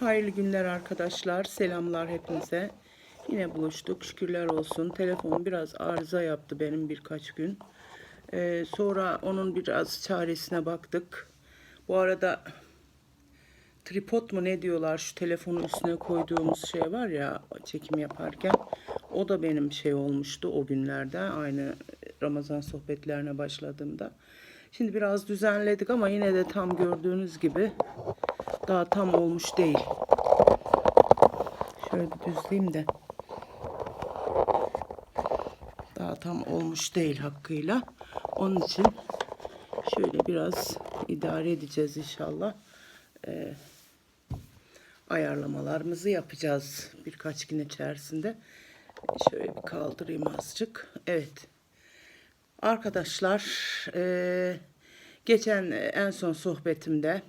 Hayırlı günler arkadaşlar. Selamlar hepinize. Yine buluştuk. Şükürler olsun. Telefon biraz arıza yaptı benim birkaç gün. Ee, sonra onun biraz çaresine baktık. Bu arada tripod mu ne diyorlar şu telefonun üstüne koyduğumuz şey var ya çekim yaparken. O da benim şey olmuştu o günlerde. Aynı Ramazan sohbetlerine başladığımda. Şimdi biraz düzenledik ama yine de tam gördüğünüz gibi daha tam olmuş değil. Şöyle düzleyeyim de. Daha tam olmuş değil hakkıyla. Onun için şöyle biraz idare edeceğiz inşallah. Ee, ayarlamalarımızı yapacağız birkaç gün içerisinde. Şöyle bir kaldırayım azıcık. Evet. Arkadaşlar eee, geçen en son sohbetimde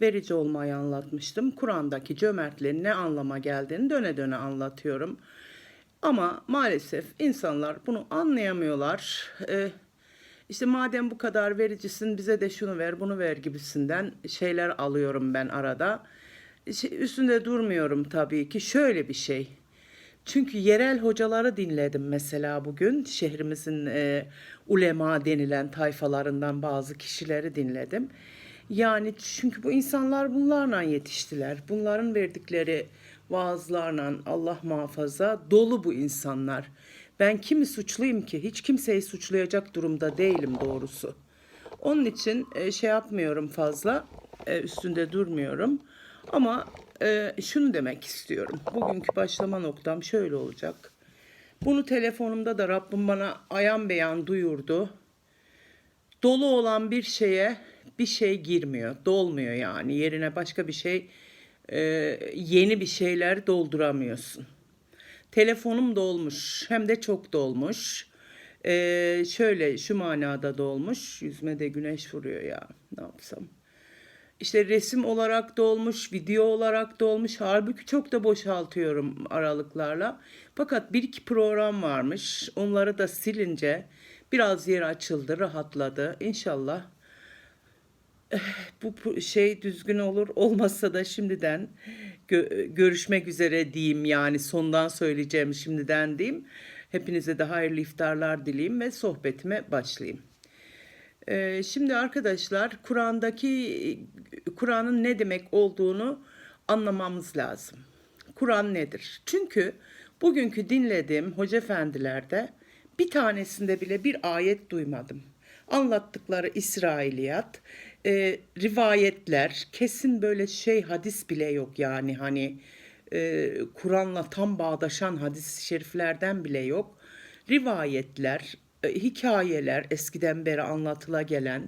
verici olmayı anlatmıştım. Kur'an'daki cömertliğin ne anlama geldiğini döne döne anlatıyorum. Ama maalesef insanlar bunu anlayamıyorlar. Ee, işte madem bu kadar vericisin bize de şunu ver bunu ver gibisinden şeyler alıyorum ben arada. Şey, Üstünde durmuyorum tabii ki. Şöyle bir şey. Çünkü yerel hocaları dinledim mesela bugün. Şehrimizin e, ulema denilen tayfalarından bazı kişileri dinledim. Yani çünkü bu insanlar bunlarla yetiştiler. Bunların verdikleri vaazlarla Allah muhafaza dolu bu insanlar. Ben kimi suçluyum ki? Hiç kimseyi suçlayacak durumda değilim doğrusu. Onun için e, şey yapmıyorum fazla, e, üstünde durmuyorum. Ama e, şunu demek istiyorum. Bugünkü başlama noktam şöyle olacak. Bunu telefonumda da Rabbim bana ayan beyan duyurdu. Dolu olan bir şeye bir şey girmiyor, dolmuyor yani. Yerine başka bir şey, e, yeni bir şeyler dolduramıyorsun. Telefonum dolmuş, hem de çok dolmuş. E, şöyle şu manada dolmuş, yüzme de güneş vuruyor ya, ne yapsam. İşte resim olarak dolmuş, video olarak dolmuş. Halbuki çok da boşaltıyorum aralıklarla. Fakat bir iki program varmış. Onları da silince biraz yer açıldı, rahatladı. İnşallah bu bu şey düzgün olur. Olmazsa da şimdiden gö- görüşmek üzere diyeyim. Yani sondan söyleyeceğim şimdiden diyeyim. Hepinize de hayırlı iftarlar dileyim ve sohbetime başlayayım. Ee, şimdi arkadaşlar Kur'an'daki Kur'an'ın ne demek olduğunu anlamamız lazım. Kur'an nedir? Çünkü bugünkü dinlediğim hoca efendilerde bir tanesinde bile bir ayet duymadım. Anlattıkları İsrailiyat, e, rivayetler, kesin böyle şey hadis bile yok yani hani e, Kur'an'la tam bağdaşan hadis-i şeriflerden bile yok. Rivayetler, e, hikayeler eskiden beri anlatıla gelen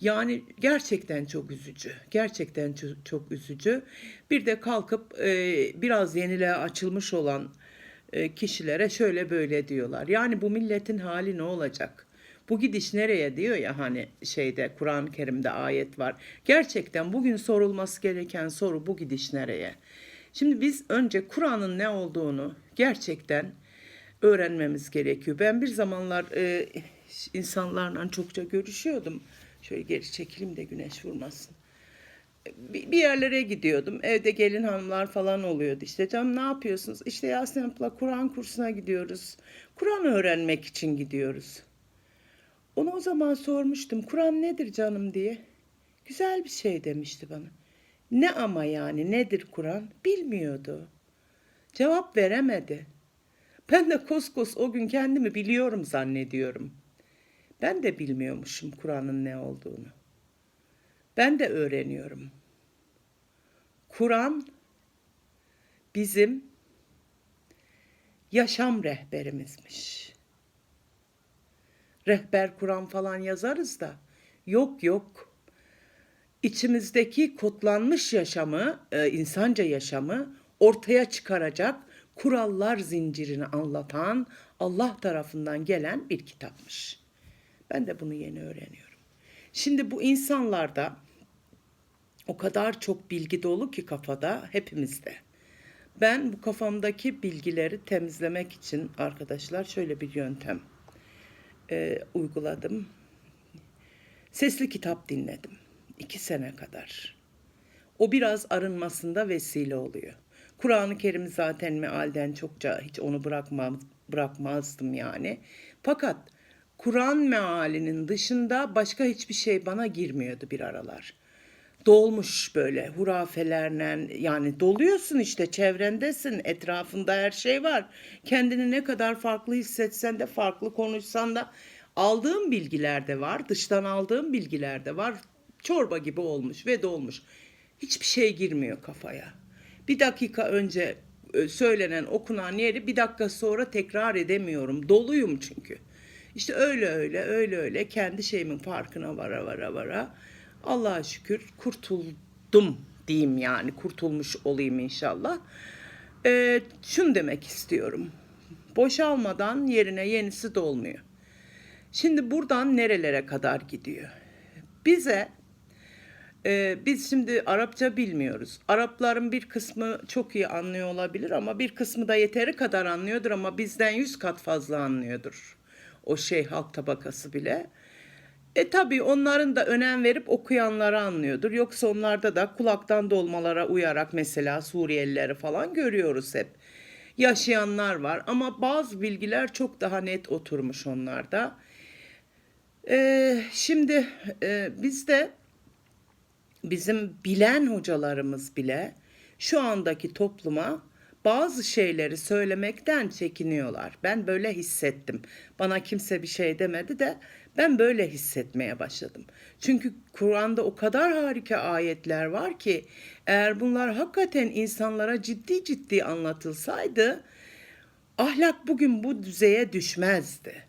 yani gerçekten çok üzücü. Gerçekten çok, çok üzücü. Bir de kalkıp e, biraz yeniliğe açılmış olan e, kişilere şöyle böyle diyorlar. Yani bu milletin hali ne olacak? Bu gidiş nereye diyor ya hani şeyde Kur'an-ı Kerim'de ayet var. Gerçekten bugün sorulması gereken soru bu gidiş nereye? Şimdi biz önce Kur'an'ın ne olduğunu gerçekten öğrenmemiz gerekiyor. Ben bir zamanlar e, insanlarla çokça görüşüyordum. Şöyle geri çekileyim de güneş vurmasın. Bir, yerlere gidiyordum. Evde gelin hanımlar falan oluyordu. İşte canım ne yapıyorsunuz? İşte Yasin abla Kur'an kursuna gidiyoruz. Kur'an öğrenmek için gidiyoruz. Ona o zaman sormuştum. Kur'an nedir canım diye. Güzel bir şey demişti bana. Ne ama yani nedir Kur'an? Bilmiyordu. Cevap veremedi. Ben de koskos o gün kendimi biliyorum zannediyorum. Ben de bilmiyormuşum Kur'an'ın ne olduğunu. Ben de öğreniyorum. Kur'an bizim yaşam rehberimizmiş. Rehber Kur'an falan yazarız da yok yok. İçimizdeki kodlanmış yaşamı, e, insanca yaşamı ortaya çıkaracak kurallar zincirini anlatan Allah tarafından gelen bir kitapmış. Ben de bunu yeni öğreniyorum. Şimdi bu insanlarda o kadar çok bilgi dolu ki kafada hepimizde. Ben bu kafamdaki bilgileri temizlemek için arkadaşlar şöyle bir yöntem e, uyguladım. Sesli kitap dinledim. iki sene kadar. O biraz arınmasında vesile oluyor. Kur'an-ı Kerim zaten mealden çokça hiç onu bırakmam, bırakmazdım yani. Fakat Kur'an mealinin dışında başka hiçbir şey bana girmiyordu bir aralar. Dolmuş böyle hurafelerle yani doluyorsun işte çevrendesin etrafında her şey var. Kendini ne kadar farklı hissetsen de farklı konuşsan da aldığım bilgiler de var dıştan aldığım bilgiler de var. Çorba gibi olmuş ve dolmuş. Hiçbir şey girmiyor kafaya. Bir dakika önce e, söylenen okunan yeri bir dakika sonra tekrar edemiyorum. Doluyum çünkü. İşte öyle öyle öyle öyle kendi şeyimin farkına vara vara vara Allah'a şükür kurtuldum diyeyim yani kurtulmuş olayım inşallah. Ee, şunu demek istiyorum. Boşalmadan yerine yenisi dolmuyor. Şimdi buradan nerelere kadar gidiyor? Bize ee, biz şimdi Arapça bilmiyoruz. Arapların bir kısmı çok iyi anlıyor olabilir ama bir kısmı da yeteri kadar anlıyordur ama bizden yüz kat fazla anlıyordur. O şey halk tabakası bile. E tabii onların da önem verip okuyanları anlıyordur. Yoksa onlarda da kulaktan dolmalara uyarak mesela Suriyelileri falan görüyoruz hep. Yaşayanlar var ama bazı bilgiler çok daha net oturmuş onlarda. Ee, şimdi e, bizde bizim bilen hocalarımız bile şu andaki topluma bazı şeyleri söylemekten çekiniyorlar. Ben böyle hissettim. Bana kimse bir şey demedi de ben böyle hissetmeye başladım. Çünkü Kur'an'da o kadar harika ayetler var ki eğer bunlar hakikaten insanlara ciddi ciddi anlatılsaydı ahlak bugün bu düzeye düşmezdi.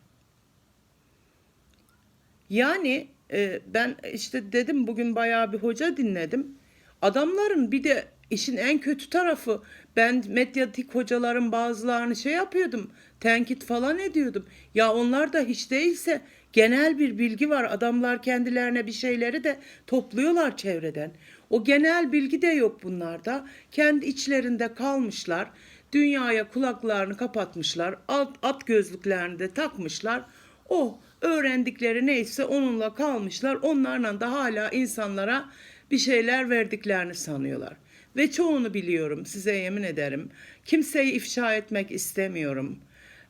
Yani e, ben işte dedim bugün bayağı bir hoca dinledim. Adamların bir de işin en kötü tarafı ben medyatik hocaların bazılarını şey yapıyordum. Tenkit falan ediyordum. Ya onlar da hiç değilse genel bir bilgi var. Adamlar kendilerine bir şeyleri de topluyorlar çevreden. O genel bilgi de yok bunlarda. Kendi içlerinde kalmışlar. Dünyaya kulaklarını kapatmışlar. At, at gözlüklerini de takmışlar. O öğrendikleri neyse onunla kalmışlar. Onlarla da hala insanlara bir şeyler verdiklerini sanıyorlar. Ve çoğunu biliyorum size yemin ederim. Kimseyi ifşa etmek istemiyorum.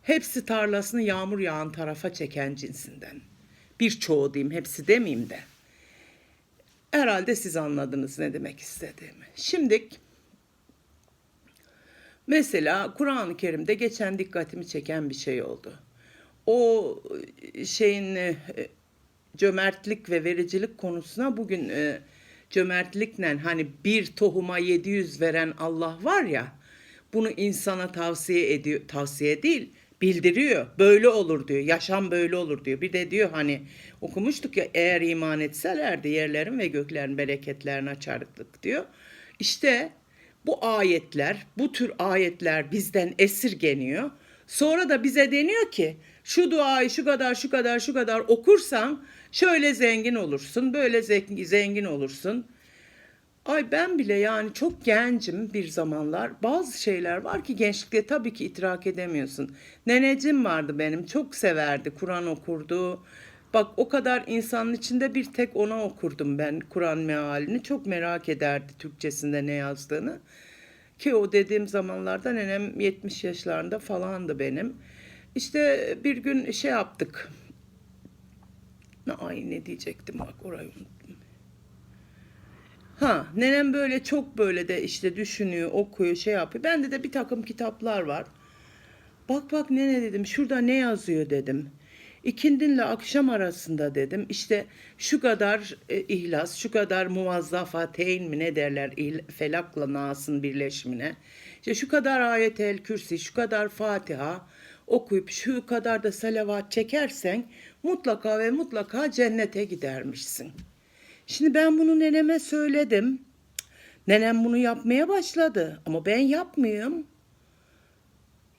Hepsi tarlasını yağmur yağan tarafa çeken cinsinden. Birçoğu diyeyim hepsi demeyeyim de. Herhalde siz anladınız ne demek istediğimi. Şimdi mesela Kur'an-ı Kerim'de geçen dikkatimi çeken bir şey oldu. O şeyin e, cömertlik ve vericilik konusuna bugün e, cömertlikle hani bir tohuma 700 veren Allah var ya bunu insana tavsiye ediyor tavsiye değil bildiriyor. Böyle olur diyor. Yaşam böyle olur diyor. Bir de diyor hani okumuştuk ya eğer iman etselerdi yerlerin ve göklerin bereketlerini açardık diyor. İşte bu ayetler bu tür ayetler bizden esirgeniyor. Sonra da bize deniyor ki şu duayı şu kadar şu kadar şu kadar okursan şöyle zengin olursun, böyle zengin olursun. Ay ben bile yani çok gencim bir zamanlar. Bazı şeyler var ki gençlikte tabii ki idrak edemiyorsun. Nenecim vardı benim çok severdi Kur'an okurdu. Bak o kadar insanın içinde bir tek ona okurdum ben Kur'an mealini. Çok merak ederdi Türkçesinde ne yazdığını. Ki o dediğim zamanlarda nenem 70 yaşlarında falandı benim. İşte bir gün şey yaptık. Ay ne diyecektim bak orayı unuttum. Ha nenem böyle çok böyle de işte düşünüyor, okuyor, şey yapıyor. Bende de bir takım kitaplar var. Bak bak nene dedim şurada ne yazıyor dedim. İkindinle akşam arasında dedim işte şu kadar e, ihlas, şu kadar muvazzafateyn mi ne derler felakla nasın birleşimine. İşte şu kadar ayetel kürsi, şu kadar Fatiha okuyup şu kadar da salavat çekersen mutlaka ve mutlaka cennete gidermişsin. Şimdi ben bunu neneme söyledim. Nenem bunu yapmaya başladı ama ben yapmıyorum.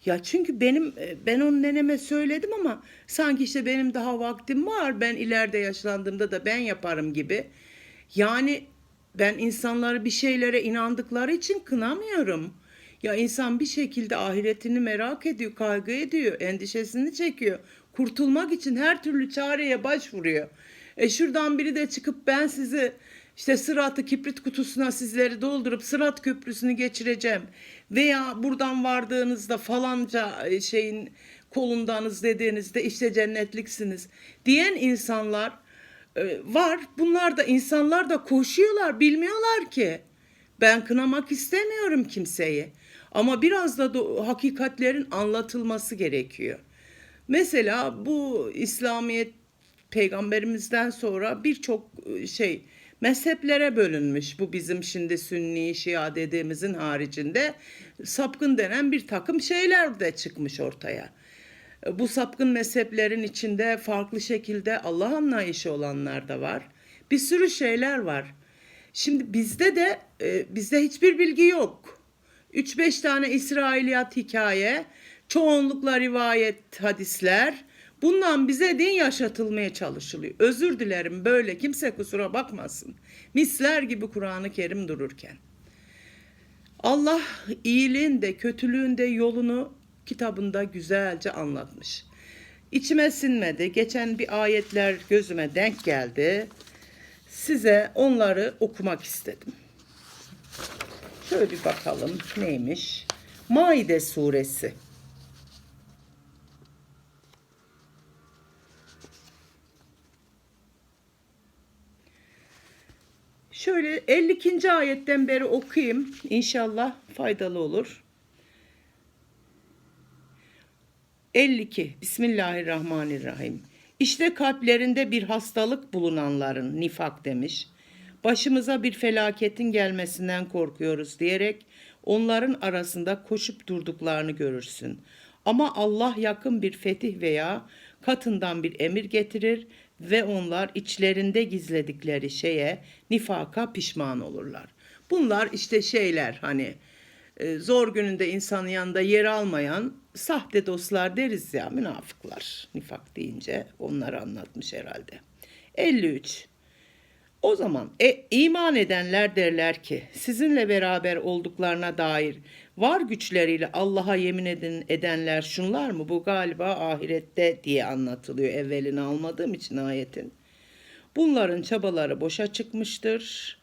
Ya çünkü benim e, ben onun neneme söyledim ama sanki işte benim daha vaktim var. Ben ileride yaşlandığımda da ben yaparım gibi. Yani ben insanları bir şeylere inandıkları için kınamıyorum. Ya insan bir şekilde ahiretini merak ediyor, kaygı ediyor, endişesini çekiyor. Kurtulmak için her türlü çareye başvuruyor. E şuradan biri de çıkıp ben sizi İşte sıratı kibrit kutusuna sizleri doldurup sırat köprüsünü geçireceğim. Veya buradan vardığınızda falanca e, şeyin kolundanız dediğinizde işte cennetliksiniz diyen insanlar e, var. Bunlar da insanlar da koşuyorlar bilmiyorlar ki. Ben kınamak istemiyorum kimseyi. Ama biraz da do- hakikatlerin anlatılması gerekiyor. Mesela bu İslamiyet peygamberimizden sonra birçok e, şey mezheplere bölünmüş. Bu bizim şimdi Sünni, Şia dediğimizin haricinde sapkın denen bir takım şeyler de çıkmış ortaya. E, Bu sapkın mezheplerin içinde farklı şekilde Allah anlayışı olanlar da var. Bir sürü şeyler var. Şimdi bizde de e, bizde hiçbir bilgi yok. 3-5 tane İsrailiyat hikaye, çoğunlukla rivayet hadisler. Bundan bize din yaşatılmaya çalışılıyor. Özür dilerim böyle kimse kusura bakmasın. Misler gibi Kur'an-ı Kerim dururken. Allah iyiliğin de kötülüğün de yolunu kitabında güzelce anlatmış. İçime sinmedi. Geçen bir ayetler gözüme denk geldi. Size onları okumak istedim. Şöyle bir bakalım neymiş. Maide suresi. Şöyle 52. ayetten beri okuyayım. İnşallah faydalı olur. 52. Bismillahirrahmanirrahim. İşte kalplerinde bir hastalık bulunanların nifak demiş. Başımıza bir felaketin gelmesinden korkuyoruz diyerek onların arasında koşup durduklarını görürsün. Ama Allah yakın bir fetih veya katından bir emir getirir ve onlar içlerinde gizledikleri şeye nifaka pişman olurlar. Bunlar işte şeyler hani e, zor gününde insanın yanında yer almayan sahte dostlar deriz ya münafıklar. Nifak deyince onları anlatmış herhalde. 53. O zaman e, iman edenler derler ki sizinle beraber olduklarına dair var güçleriyle Allah'a yemin edin, edenler şunlar mı? Bu galiba ahirette diye anlatılıyor evvelini almadığım için ayetin. Bunların çabaları boşa çıkmıştır.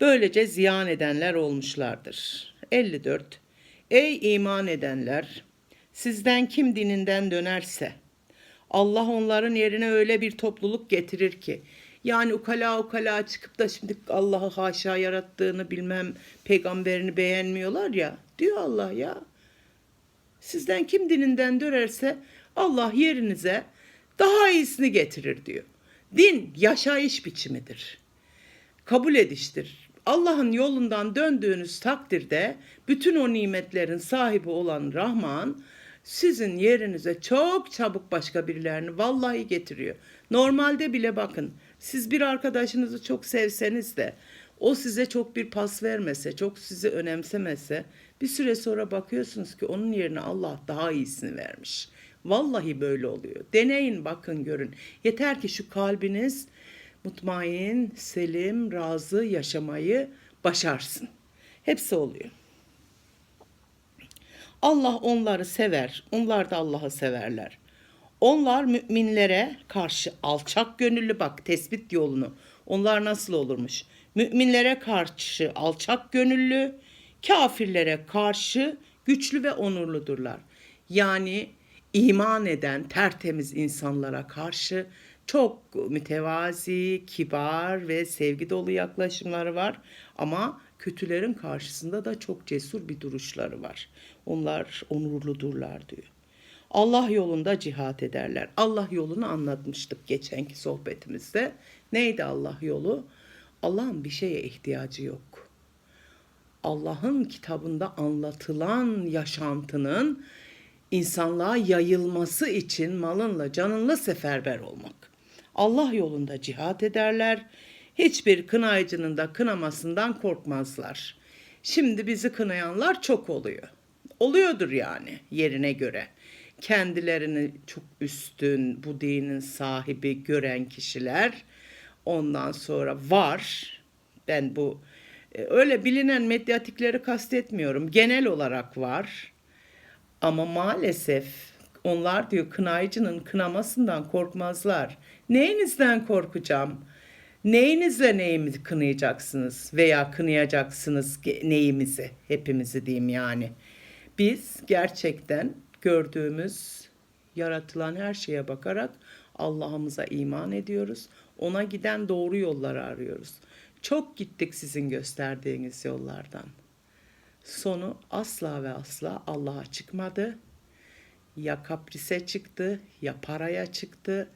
Böylece ziyan edenler olmuşlardır. 54. Ey iman edenler! Sizden kim dininden dönerse Allah onların yerine öyle bir topluluk getirir ki yani ukala ukala çıkıp da şimdi Allah'ı haşa yarattığını bilmem peygamberini beğenmiyorlar ya diyor Allah ya. Sizden kim dininden dönerse Allah yerinize daha iyisini getirir diyor. Din yaşayış biçimidir. Kabul ediştir. Allah'ın yolundan döndüğünüz takdirde bütün o nimetlerin sahibi olan Rahman sizin yerinize çok çabuk başka birilerini vallahi getiriyor. Normalde bile bakın siz bir arkadaşınızı çok sevseniz de o size çok bir pas vermese, çok sizi önemsemese bir süre sonra bakıyorsunuz ki onun yerine Allah daha iyisini vermiş. Vallahi böyle oluyor. Deneyin bakın görün. Yeter ki şu kalbiniz mutmain, selim, razı yaşamayı başarsın. Hepsi oluyor. Allah onları sever, onlar da Allah'ı severler. Onlar müminlere karşı alçak gönüllü bak tespit yolunu. Onlar nasıl olurmuş? Müminlere karşı alçak gönüllü, kafirlere karşı güçlü ve onurludurlar. Yani iman eden tertemiz insanlara karşı çok mütevazi, kibar ve sevgi dolu yaklaşımları var ama kötülerin karşısında da çok cesur bir duruşları var. Onlar onurludurlar diyor. Allah yolunda cihat ederler. Allah yolunu anlatmıştık geçenki sohbetimizde. Neydi Allah yolu? Allah'ın bir şeye ihtiyacı yok. Allah'ın kitabında anlatılan yaşantının insanlığa yayılması için malınla canınla seferber olmak. Allah yolunda cihat ederler. Hiçbir kınayıcının da kınamasından korkmazlar. Şimdi bizi kınayanlar çok oluyor. Oluyordur yani yerine göre. Kendilerini çok üstün, bu dinin sahibi gören kişiler ondan sonra var. Ben bu e, öyle bilinen medyatikleri kastetmiyorum. Genel olarak var. Ama maalesef onlar diyor kınayıcının kınamasından korkmazlar. Neyinizden korkacağım? Neyinizle neyimizi kınayacaksınız veya kınayacaksınız neyimizi, hepimizi diyeyim yani. Biz gerçekten gördüğümüz yaratılan her şeye bakarak Allah'ımıza iman ediyoruz. Ona giden doğru yolları arıyoruz. Çok gittik sizin gösterdiğiniz yollardan. Sonu asla ve asla Allah'a çıkmadı. Ya kaprise çıktı, ya paraya çıktı,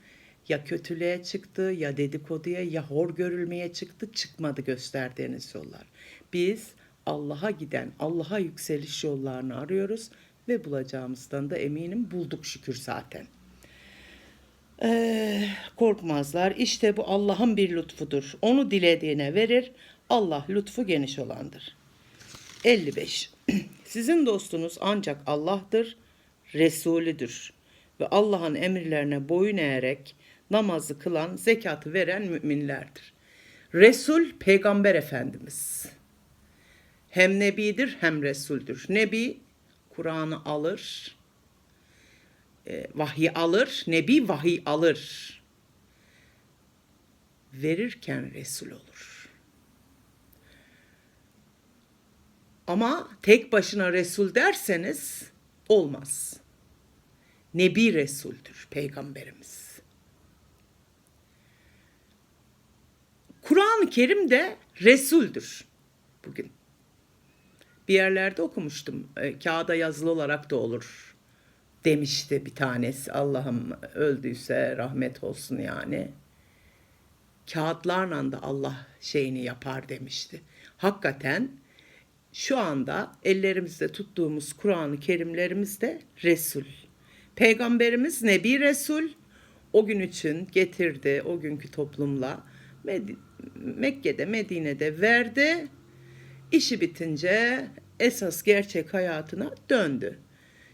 ya kötülüğe çıktı, ya dedikoduya, ya hor görülmeye çıktı. Çıkmadı gösterdiğiniz yollar. Biz Allah'a giden, Allah'a yükseliş yollarını arıyoruz ve bulacağımızdan da eminim bulduk şükür zaten. Ee, korkmazlar. İşte bu Allah'ın bir lütfudur. Onu dilediğine verir. Allah lütfu geniş olandır. 55. Sizin dostunuz ancak Allah'tır, Resulüdür. Ve Allah'ın emirlerine boyun eğerek namazı kılan, zekatı veren müminlerdir. Resul, Peygamber Efendimiz. Hem Nebidir hem Resul'dür. Nebi, Kur'an'ı alır, e, vahiy alır, Nebi vahiy alır. Verirken Resul olur. Ama tek başına Resul derseniz olmaz. Nebi Resul'dür Peygamberimiz. Kur'an-ı Kerim de Resul'dür bugün. Bir yerlerde okumuştum. E, kağıda yazılı olarak da olur demişti bir tanesi. Allah'ım öldüyse rahmet olsun yani. Kağıtlarla da Allah şeyini yapar demişti. Hakikaten şu anda ellerimizde tuttuğumuz Kur'an-ı Kerimlerimiz de Resul. Peygamberimiz Nebi Resul o gün için getirdi o günkü toplumla Med- Mekke'de Medine'de verdi. İşi bitince esas gerçek hayatına döndü.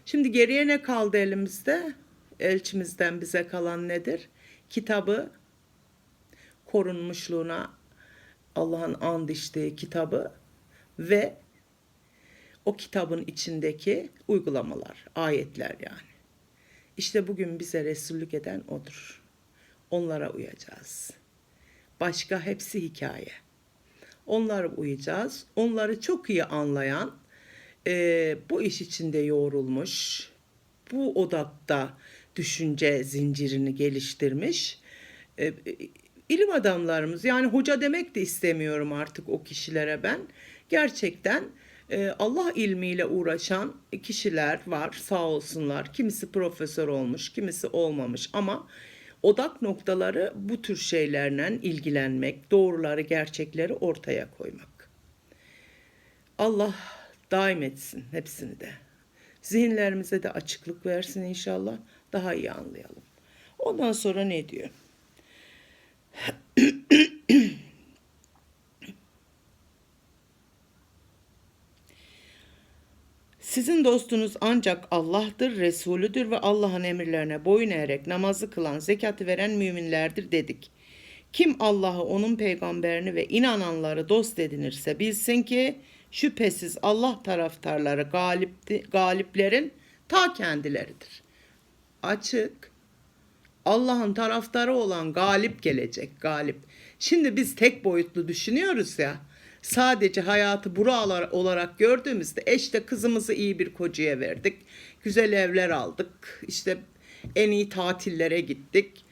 Şimdi geriye ne kaldı elimizde? Elçimizden bize kalan nedir? Kitabı korunmuşluğuna Allah'ın and içtiği kitabı ve o kitabın içindeki uygulamalar, ayetler yani. İşte bugün bize Resullük eden odur. Onlara uyacağız. Başka hepsi hikaye. Onlara uyacağız. Onları çok iyi anlayan, e, bu iş içinde yoğrulmuş, bu odakta düşünce zincirini geliştirmiş e, ilim adamlarımız yani hoca demek de istemiyorum artık o kişilere ben. Gerçekten e, Allah ilmiyle uğraşan kişiler var sağ olsunlar. Kimisi profesör olmuş, kimisi olmamış ama odak noktaları bu tür şeylerle ilgilenmek, doğruları, gerçekleri ortaya koymak. Allah daim etsin hepsini de. Zihinlerimize de açıklık versin inşallah. Daha iyi anlayalım. Ondan sonra ne diyor? Sizin dostunuz ancak Allah'tır, Resulüdür ve Allah'ın emirlerine boyun eğerek namazı kılan, zekatı veren müminlerdir dedik. Kim Allah'ı, onun peygamberini ve inananları dost edinirse bilsin ki şüphesiz Allah taraftarları galipti, galiplerin ta kendileridir. Açık. Allah'ın taraftarı olan galip gelecek, galip. Şimdi biz tek boyutlu düşünüyoruz ya. Sadece hayatı buralar olarak gördüğümüzde işte kızımızı iyi bir kocaya verdik. Güzel evler aldık. işte en iyi tatillere gittik.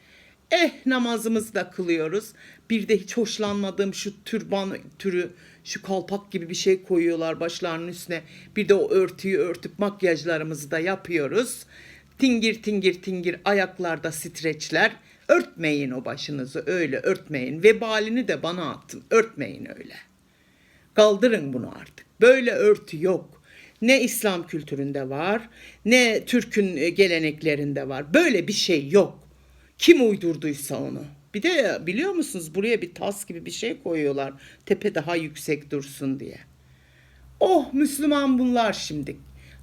Eh namazımızı da kılıyoruz. Bir de hiç hoşlanmadığım şu türban türü şu kalpak gibi bir şey koyuyorlar başlarının üstüne. Bir de o örtüyü örtüp makyajlarımızı da yapıyoruz. Tingir tingir tingir ayaklarda streçler. Örtmeyin o başınızı öyle örtmeyin. Vebalini de bana atın. Örtmeyin öyle. Kaldırın bunu artık. Böyle örtü yok. Ne İslam kültüründe var, ne Türk'ün e, geleneklerinde var. Böyle bir şey yok. Kim uydurduysa onu. Bir de biliyor musunuz buraya bir tas gibi bir şey koyuyorlar. Tepe daha yüksek dursun diye. Oh Müslüman bunlar şimdi.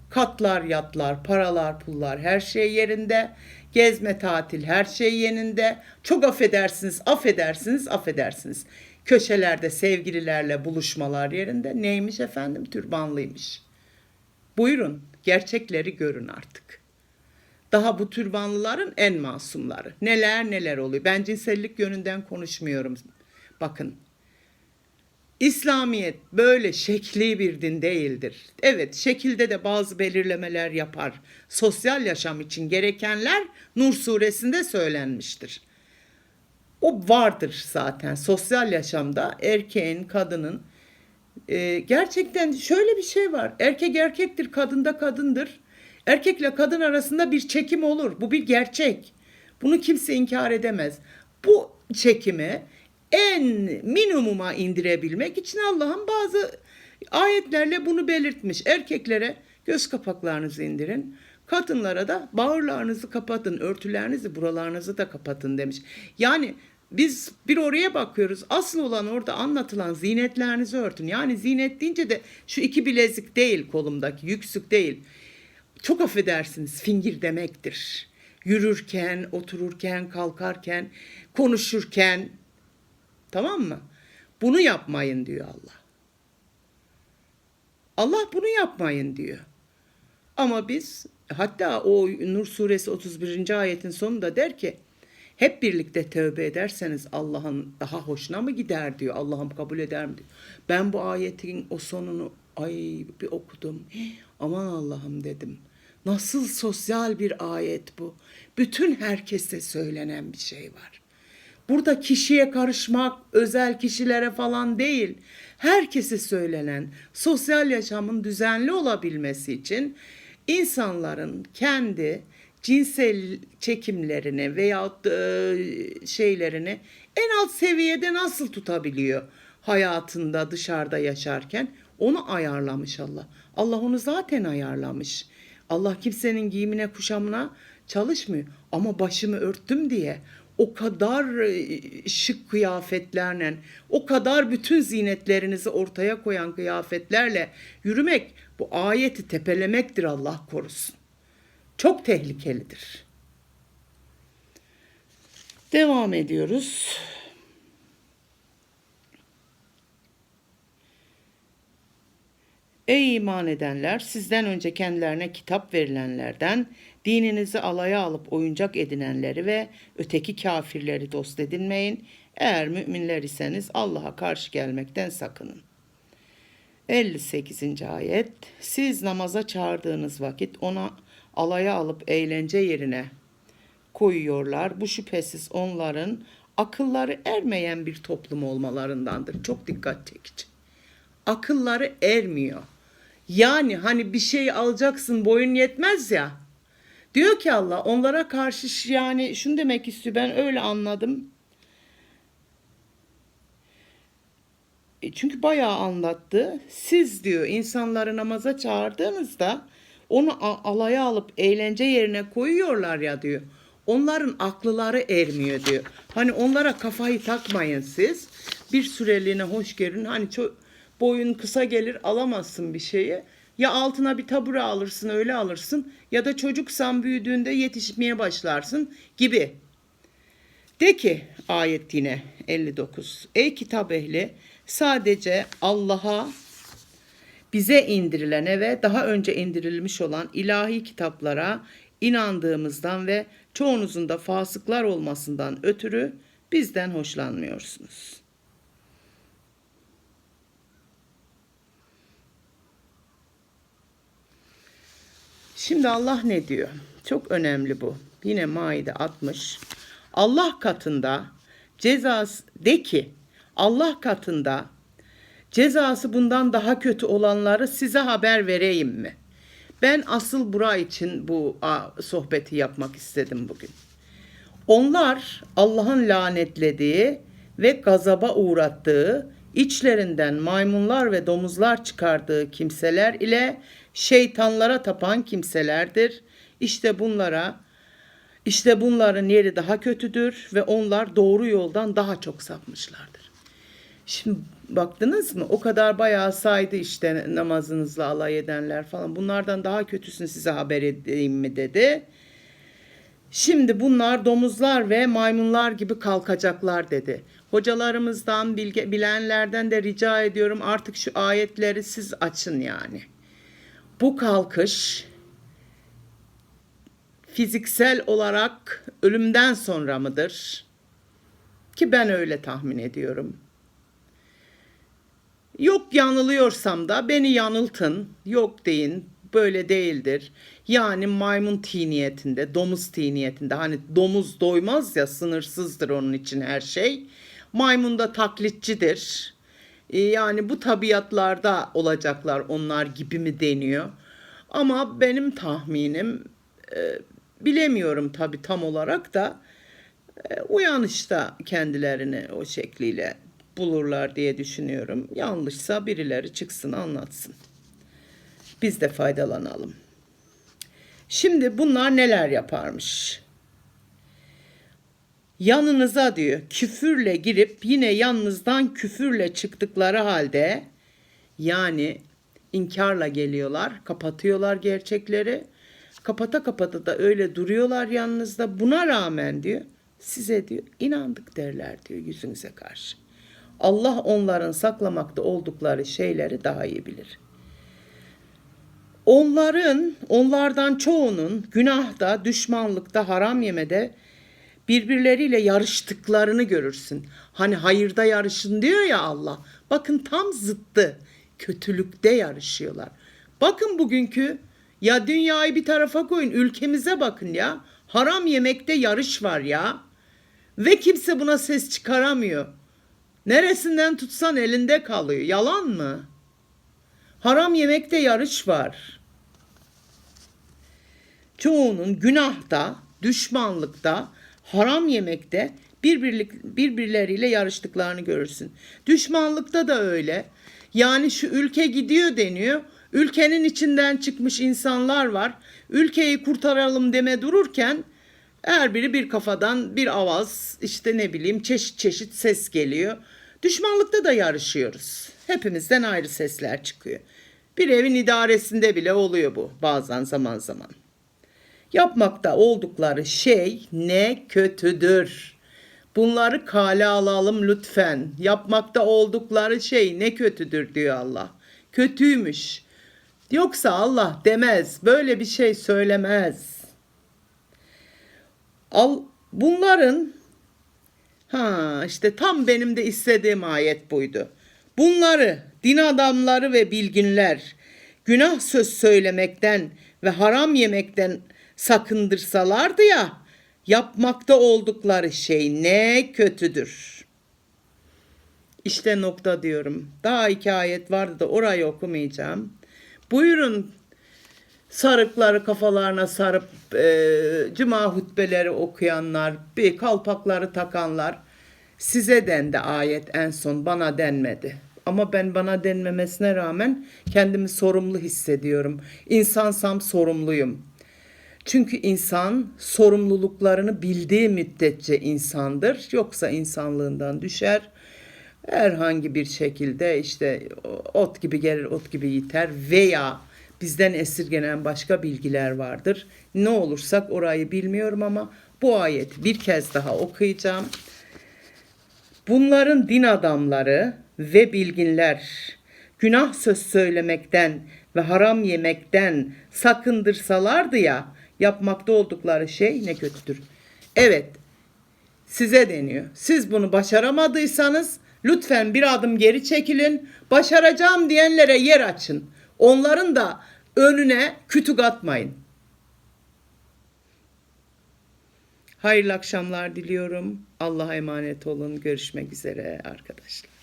Katlar, yatlar, paralar, pullar her şey yerinde. Gezme, tatil her şey yerinde. Çok affedersiniz, affedersiniz, affedersiniz. Köşelerde sevgililerle buluşmalar yerinde. Neymiş efendim? Türbanlıymış. Buyurun, gerçekleri görün artık. Daha bu türbanlıların en masumları. Neler neler oluyor. Ben cinsellik yönünden konuşmuyorum. Bakın İslamiyet böyle şekli bir din değildir. Evet, şekilde de bazı belirlemeler yapar. Sosyal yaşam için gerekenler Nur suresinde söylenmiştir. O vardır zaten sosyal yaşamda erkeğin, kadının e, gerçekten şöyle bir şey var. Erkek erkektir, kadın da kadındır. Erkekle kadın arasında bir çekim olur. Bu bir gerçek. Bunu kimse inkar edemez. Bu çekimi en minimuma indirebilmek için Allah'ın bazı ayetlerle bunu belirtmiş. Erkeklere göz kapaklarınızı indirin. Kadınlara da bağırlarınızı kapatın, örtülerinizi, buralarınızı da kapatın demiş. Yani biz bir oraya bakıyoruz. Asıl olan orada anlatılan zinetlerinizi örtün. Yani zinet deyince de şu iki bilezik değil kolumdaki, yüksük değil. Çok affedersiniz fingir demektir. Yürürken, otururken, kalkarken, konuşurken Tamam mı? Bunu yapmayın diyor Allah. Allah bunu yapmayın diyor. Ama biz hatta o Nur suresi 31. ayetin sonunda der ki hep birlikte tövbe ederseniz Allah'ın daha hoşuna mı gider diyor. Allah'ım kabul eder mi diyor. Ben bu ayetin o sonunu ay bir okudum. Aman Allah'ım dedim. Nasıl sosyal bir ayet bu. Bütün herkese söylenen bir şey var. Burada kişiye karışmak, özel kişilere falan değil. Herkese söylenen sosyal yaşamın düzenli olabilmesi için insanların kendi cinsel çekimlerini veya e, şeylerini en alt seviyede nasıl tutabiliyor hayatında dışarıda yaşarken onu ayarlamış Allah. Allah onu zaten ayarlamış. Allah kimsenin giyimine kuşamına çalışmıyor ama başımı örttüm diye o kadar e, şık kıyafetlerle, o kadar bütün zinetlerinizi ortaya koyan kıyafetlerle yürümek bu ayeti tepelemektir Allah korusun. Çok tehlikelidir. Devam ediyoruz. Ey iman edenler sizden önce kendilerine kitap verilenlerden dininizi alaya alıp oyuncak edinenleri ve öteki kafirleri dost edinmeyin. Eğer müminler iseniz Allah'a karşı gelmekten sakının. 58. ayet Siz namaza çağırdığınız vakit ona alaya alıp eğlence yerine koyuyorlar. Bu şüphesiz onların akılları ermeyen bir toplum olmalarındandır. Çok dikkat çekici. Akılları ermiyor. Yani hani bir şey alacaksın boyun yetmez ya. Diyor ki Allah onlara karşı yani şunu demek istiyor ben öyle anladım. E çünkü bayağı anlattı. Siz diyor insanları namaza çağırdığınızda onu alaya alıp eğlence yerine koyuyorlar ya diyor. Onların aklıları ermiyor diyor. Hani onlara kafayı takmayın siz. Bir süreliğine hoş görün. Hani çok boyun kısa gelir alamazsın bir şeyi. Ya altına bir tabure alırsın öyle alırsın ya da çocuksan büyüdüğünde yetişmeye başlarsın gibi. De ki ayet yine 59. Ey kitap ehli sadece Allah'a bize indirilene ve daha önce indirilmiş olan ilahi kitaplara inandığımızdan ve çoğunuzun da fasıklar olmasından ötürü bizden hoşlanmıyorsunuz. Şimdi Allah ne diyor? Çok önemli bu. Yine Maide 60. Allah katında cezası de ki Allah katında cezası bundan daha kötü olanları size haber vereyim mi? Ben asıl bura için bu sohbeti yapmak istedim bugün. Onlar Allah'ın lanetlediği ve gazaba uğrattığı, içlerinden maymunlar ve domuzlar çıkardığı kimseler ile şeytanlara tapan kimselerdir. İşte bunlara işte bunların yeri daha kötüdür ve onlar doğru yoldan daha çok sapmışlardır. Şimdi baktınız mı? O kadar bayağı saydı işte namazınızla alay edenler falan. Bunlardan daha kötüsünü size haber edeyim mi dedi. Şimdi bunlar domuzlar ve maymunlar gibi kalkacaklar dedi. Hocalarımızdan, bilge, bilenlerden de rica ediyorum artık şu ayetleri siz açın yani. Bu kalkış fiziksel olarak ölümden sonra mıdır? Ki ben öyle tahmin ediyorum. Yok yanılıyorsam da beni yanıltın. Yok deyin. Böyle değildir. Yani maymun ti niyetinde, domuz ti niyetinde. Hani domuz doymaz ya sınırsızdır onun için her şey. Maymun da taklitçidir. E, Yani bu tabiatlarda olacaklar onlar gibi mi deniyor. Ama benim tahminim e, bilemiyorum tabii tam olarak da e, uyanışta kendilerini o şekliyle bulurlar diye düşünüyorum. Yanlışsa birileri çıksın anlatsın. Biz de faydalanalım. Şimdi bunlar neler yaparmış? Yanınıza diyor küfürle girip yine yanınızdan küfürle çıktıkları halde yani inkarla geliyorlar, kapatıyorlar gerçekleri. Kapata kapata da öyle duruyorlar yanınızda. Buna rağmen diyor size diyor inandık derler diyor yüzünüze karşı. Allah onların saklamakta oldukları şeyleri daha iyi bilir. Onların, onlardan çoğunun günahda, düşmanlıkta, haram yemede birbirleriyle yarıştıklarını görürsün. Hani hayırda yarışın diyor ya Allah. Bakın tam zıttı. Kötülükte yarışıyorlar. Bakın bugünkü ya dünyayı bir tarafa koyun ülkemize bakın ya. Haram yemekte yarış var ya. Ve kimse buna ses çıkaramıyor. Neresinden tutsan elinde kalıyor. Yalan mı? Haram yemekte yarış var. Çoğunun günahta, düşmanlıkta, haram yemekte birbirlik, birbirleriyle yarıştıklarını görürsün. Düşmanlıkta da öyle. Yani şu ülke gidiyor deniyor. Ülkenin içinden çıkmış insanlar var. Ülkeyi kurtaralım deme dururken her biri bir kafadan bir avaz işte ne bileyim çeşit çeşit ses geliyor. Düşmanlıkta da yarışıyoruz. Hepimizden ayrı sesler çıkıyor. Bir evin idaresinde bile oluyor bu bazen zaman zaman. Yapmakta oldukları şey ne kötüdür. Bunları kale alalım lütfen. Yapmakta oldukları şey ne kötüdür diyor Allah. Kötüymüş. Yoksa Allah demez. Böyle bir şey söylemez. Al bunların ha işte tam benim de istediğim ayet buydu. Bunları din adamları ve bilginler günah söz söylemekten ve haram yemekten sakındırsalardı ya yapmakta oldukları şey ne kötüdür. İşte nokta diyorum. Daha iki ayet vardı da orayı okumayacağım. Buyurun sarıkları kafalarına sarıp e, cuma hutbeleri okuyanlar, bir kalpakları takanlar size dendi ayet en son bana denmedi. Ama ben bana denmemesine rağmen kendimi sorumlu hissediyorum. İnsansam sorumluyum. Çünkü insan sorumluluklarını bildiği müddetçe insandır. Yoksa insanlığından düşer. Herhangi bir şekilde işte ot gibi gelir, ot gibi yiter veya bizden esirgenen başka bilgiler vardır. Ne olursak orayı bilmiyorum ama bu ayeti bir kez daha okuyacağım. Bunların din adamları ve bilginler günah söz söylemekten ve haram yemekten sakındırsalardı ya yapmakta oldukları şey ne kötüdür. Evet size deniyor. Siz bunu başaramadıysanız lütfen bir adım geri çekilin. Başaracağım diyenlere yer açın. Onların da önüne kütük atmayın. Hayırlı akşamlar diliyorum. Allah'a emanet olun. Görüşmek üzere arkadaşlar.